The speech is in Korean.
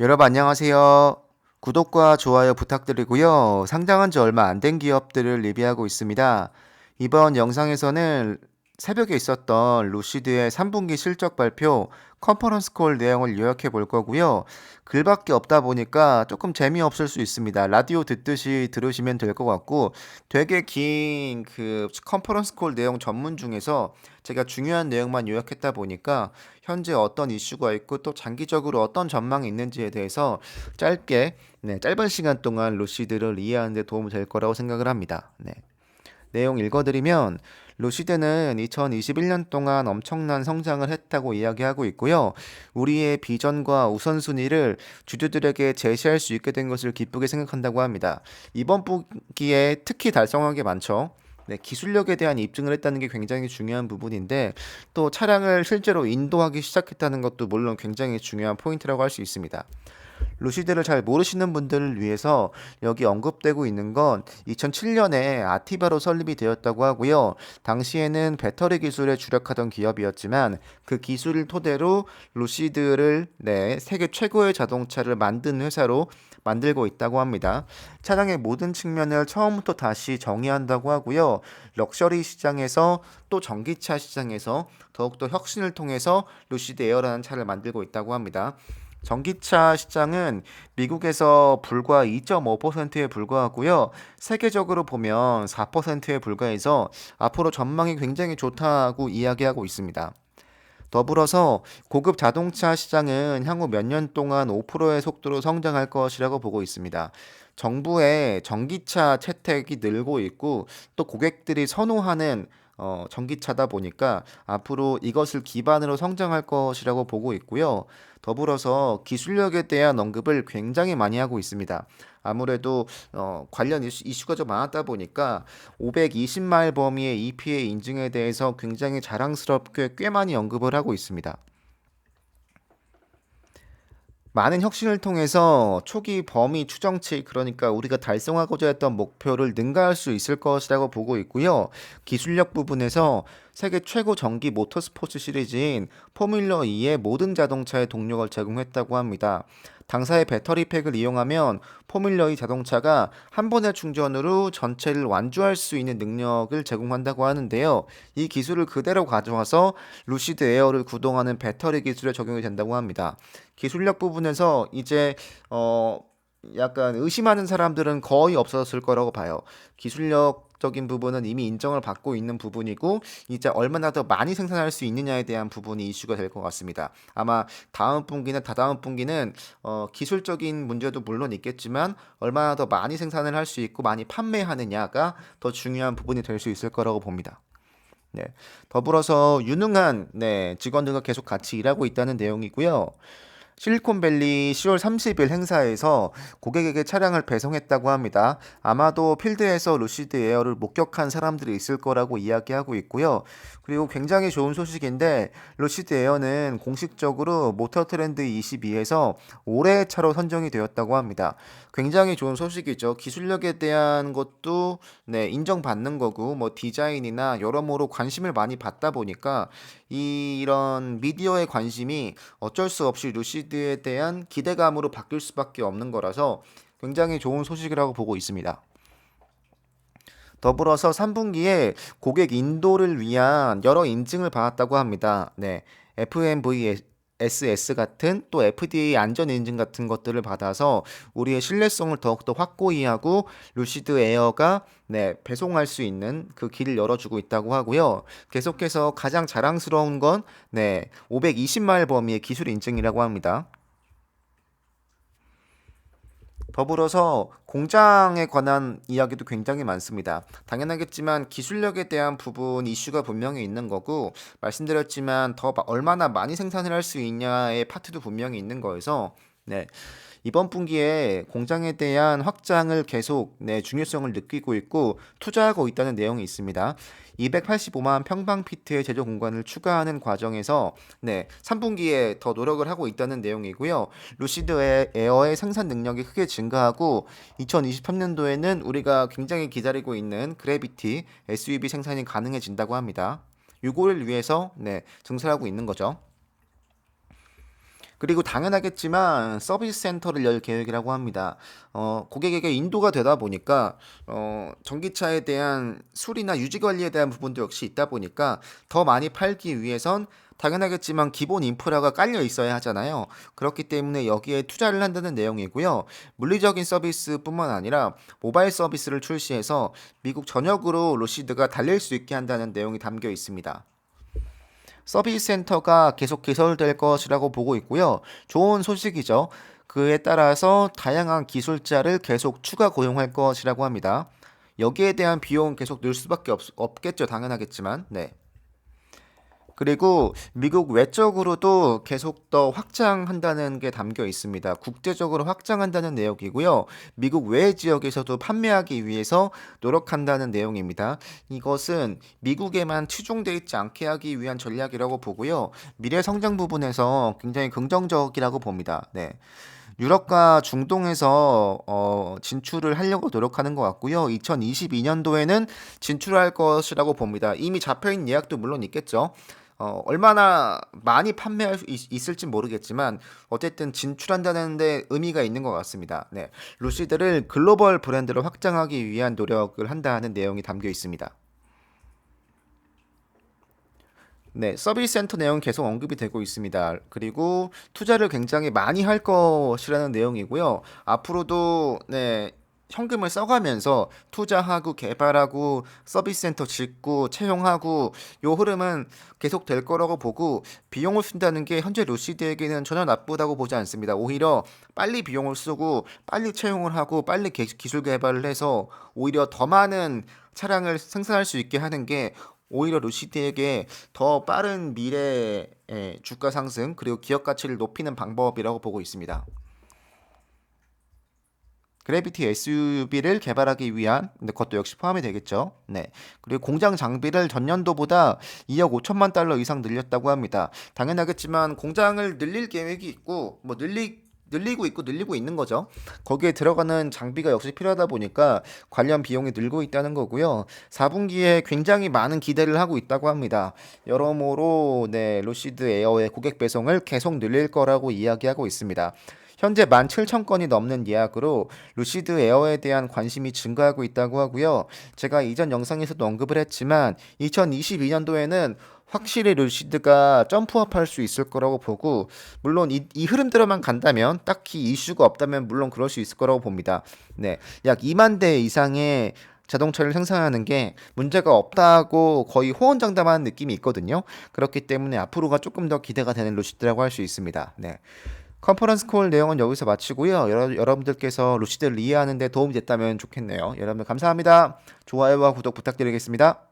여러분 안녕하세요. 구독과 좋아요 부탁드리고요. 상장한 지 얼마 안 된 기업들을 리뷰하고 있습니다. 이번 영상에서는 새벽에 있었던 루시드의 3분기 실적 발표 컨퍼런스 콜 내용을 요약해 볼 거고요. 글밖에 없다 보니까 조금 재미없을 수 있습니다. 라디오 듣듯이 들으시면 될 것 같고 되게 긴 그 컨퍼런스 콜 내용 전문 중에서 제가 중요한 내용만 요약했다 보니까 현재 어떤 이슈가 있고 또 장기적으로 어떤 전망이 있는지에 대해서 짧게 네, 짧은 시간 동안 루시드를 이해하는 데 도움이 될 거라고 생각을 합니다. 네. 내용 읽어드리면 루시드는 2021년 동안 엄청난 성장을 했다고 이야기하고 있고요. 우리의 비전과 우선순위를 주주들에게 제시할 수 있게 된 것을 기쁘게 생각한다고 합니다. 이번 분기에 특히 달성한 게 많죠. 네, 기술력에 대한 입증을 했다는 게 굉장히 중요한 부분인데 또 차량을 실제로 인도하기 시작했다는 것도 물론 굉장히 중요한 포인트라고 할 수 있습니다. 루시드를 잘 모르시는 분들을 위해서 여기 언급되고 있는 건 2007년에 아티바로 설립이 되었다고 하고요. 당시에는 배터리 기술에 주력하던 기업이었지만 그 기술을 토대로 루시드를 네, 세계 최고의 자동차를 만든 회사로 만들고 있다고 합니다. 차량의 모든 측면을 처음부터 다시 정의한다고 하고요. 럭셔리 시장에서 또 전기차 시장에서 더욱더 혁신을 통해서 루시드 에어라는 차를 만들고 있다고 합니다. 전기차 시장은 미국에서 불과 2.5%에 불과하고요. 세계적으로 보면 4%에 불과해서 앞으로 전망이 굉장히 좋다고 이야기하고 있습니다. 더불어서 고급 자동차 시장은 향후 몇 년 동안 5%의 속도로 성장할 것이라고 보고 있습니다. 정부의 전기차 채택이 늘고 있고 또 고객들이 선호하는 어, 전기차다 보니까 앞으로 이것을 기반으로 성장할 것이라고 보고 있고요. 더불어서 기술력에 대한 언급을 굉장히 많이 하고 있습니다. 아무래도 어, 관련 이슈, 가좀 많았다 보니까 520마일 범위의 EPA 인증에 대해서 굉장히 자랑스럽게 꽤 많이 언급을 하고 있습니다. 많은 혁신을 통해서 초기 범위 추정치 그러니까 우리가 달성하고자 했던 목표를 능가할 수 있을 것이라고 보고 있고요. 기술력 부분에서 세계 최고 전기 모터스포츠 시리즈인 포뮬러 2의 모든 자동차에 동력을 제공했다고 합니다. 당사의 배터리 팩을 이용하면 포뮬러 2 자동차가 한 번의 충전으로 전체를 완주할 수 있는 능력을 제공한다고 하는데요. 이 기술을 그대로 가져와서 루시드 에어를 구동하는 배터리 기술에 적용이 된다고 합니다. 기술력 부분에서 이제 어 약간 의심하는 사람들은 거의 없었을 거라고 봐요. 기술력적인 부분은 이미 인정을 받고 있는 부분이고 이제 얼마나 더 많이 생산할 수 있느냐에 대한 부분이 이슈가 될 것 같습니다. 아마 다음 분기나 다다음 분기는 어, 기술적인 문제도 물론 있겠지만 얼마나 더 많이 생산을 할 수 있고 많이 판매하느냐가 더 중요한 부분이 될 수 있을 거라고 봅니다. 네. 더불어서 유능한 네, 직원들과 계속 같이 일하고 있다는 내용이고요. 실리콘밸리 10월 30일 행사에서 고객에게 차량을 배송했다고 합니다. 아마도 필드에서 루시드 에어를 목격한 사람들이 있을 거라고 이야기하고 있고요. 그리고 굉장히 좋은 소식인데 루시드 에어는 공식적으로 모터 트렌드 22에서 올해의 차로 선정이 되었다고 합니다. 굉장히 좋은 소식이죠. 기술력에 대한 것도 네, 인정받는 거고 뭐 디자인이나 여러모로 관심을 많이 받다 보니까 이, 이런 미디어의 관심이 어쩔 수 없이 루시드 에 대한 기대감으로 바뀔 수밖에 없는 거라서 굉장히 좋은 소식이라고 보고 있습니다. 더불어서 3분기에 고객 인도를 위한 여러 인증을 받았다고 합니다. 네. FMVSS 같은 또 FDA 안전 인증 같은 것들을 받아서 우리의 신뢰성을 더욱더 확고히 하고 루시드 에어가 네, 배송할 수 있는 그 길을 열어주고 있다고 하고요. 계속해서 가장 자랑스러운 건 네, 520마일 범위의 기술 인증이라고 합니다. 더불어서 공장에 관한 이야기도 굉장히 많습니다. 당연하겠지만 기술력에 대한 부분 이슈가 분명히 있는 거고 말씀드렸지만 더 얼마나 많이 생산을 할 수 있냐의 파트도 분명히 있는 거여서 네. 이번 분기에 공장에 대한 확장을 계속 네, 중요성을 느끼고 있고 투자하고 있다는 내용이 있습니다. 285만 평방피트의 제조 공간을 추가하는 과정에서 네, 3분기에 더 노력을 하고 있다는 내용이고요. 루시드 에어의 생산 능력이 크게 증가하고 2023년도에는 우리가 굉장히 기다리고 있는 그래비티 SUV 생산이 가능해진다고 합니다. 요거를 위해서 네, 증설하고 있는 거죠. 그리고 당연하겠지만 서비스 센터를 열 계획이라고 합니다. 어, 고객에게 인도가 되다 보니까 어, 전기차에 대한 수리나 유지 관리에 대한 부분도 역시 있다 보니까 더 많이 팔기 위해선 당연하겠지만 기본 인프라가 깔려 있어야 하잖아요. 그렇기 때문에 여기에 투자를 한다는 내용이고요. 물리적인 서비스뿐만 아니라 모바일 서비스를 출시해서 미국 전역으로 로시드가 달릴 수 있게 한다는 내용이 담겨 있습니다. 서비스 센터가 계속 개설될 것이라고 보고 있고요. 좋은 소식이죠. 그에 따라서 다양한 기술자를 계속 추가 고용할 것이라고 합니다. 여기에 대한 비용은 계속 늘 수밖에 없, 없겠죠. 당연하겠지만. 네. 그리고 미국 외적으로도 계속 더 확장한다는 게 담겨 있습니다. 국제적으로 확장한다는 내용이고요. 미국 외 지역에서도 판매하기 위해서 노력한다는 내용입니다. 이것은 미국에만 치중돼 있지 않게 하기 위한 전략이라고 보고요. 미래 성장 부분에서 굉장히 긍정적이라고 봅니다. 네. 유럽과 중동에서 어, 진출을 하려고 노력하는 것 같고요. 2022년도에는 진출할 것이라고 봅니다. 이미 잡혀있는 예약도 물론 있겠죠. 어, 얼마나 많이 판매할 수 있, 을지 모르겠지만 어쨌든 진출한다는 데 의미가 있는 것 같습니다. 네. 루시드를 글로벌 브랜드로 확장하기 위한 노력을 한다는 내용이 담겨 있습니다. 네, 서비스 센터 내용 계속 언급이 되고 있습니다. 그리고 투자를 굉장히 많이 할 것이라는 내용이고요. 앞으로도 네, 현금을 써가면서 투자하고 개발하고 서비스 센터 짓고 채용하고 요 흐름은 계속 될 거라고 보고 비용을 쓴다는 게 현재 루시드에게는 전혀 나쁘다고 보지 않습니다. 오히려 빨리 비용을 쓰고 빨리 채용을 하고 빨리 기술 개발을 해서 오히려 더 많은 차량을 생산할 수 있게 하는 게 오히려 루시드에게 더 빠른 미래의 주가 상승 그리고 기업 가치를 높이는 방법이라고 보고 있습니다. 그래비티 SUV를 개발하기 위한 그것도 역시 포함이 되겠죠. 네. 그리고 공장 장비를 전년도보다 2억 5천만 달러 이상 늘렸다고 합니다. 당연하겠지만 공장을 늘릴 계획이 있고 뭐 늘리 늘리고 있고 늘리고 있는 거죠. 거기에 들어가는 장비가 역시 필요하다 보니까 관련 비용이 늘고 있다는 거고요. 4분기에 굉장히 많은 기대를 하고 있다고 합니다. 여러모로 네, 로시드 에어의 고객 배송을 계속 늘릴 거라고 이야기하고 있습니다. 현재 17,000건이 넘는 예약으로 루시드 에어에 대한 관심이 증가하고 있다고 하고요. 제가 이전 영상에서도 언급을 했지만 2022년도에는 확실히 루시드가 점프업 할 수 있을 거라고 보고 물론 이, 이 흐름대로만 간다면 딱히 이슈가 없다면 물론 그럴 수 있을 거라고 봅니다. 네. 약 2만 대 이상의 자동차를 생산하는 게 문제가 없다고 거의 호언장담하는 느낌이 있거든요. 그렇기 때문에 앞으로가 조금 더 기대가 되는 루시드라고 할 수 있습니다. 네. 컨퍼런스 콜 내용은 여기서 마치고요. 여러, 여러분들께서 루시드를 이해하는 데 도움이 됐다면 좋겠네요. 여러분 감사합니다. 좋아요와 구독 부탁드리겠습니다.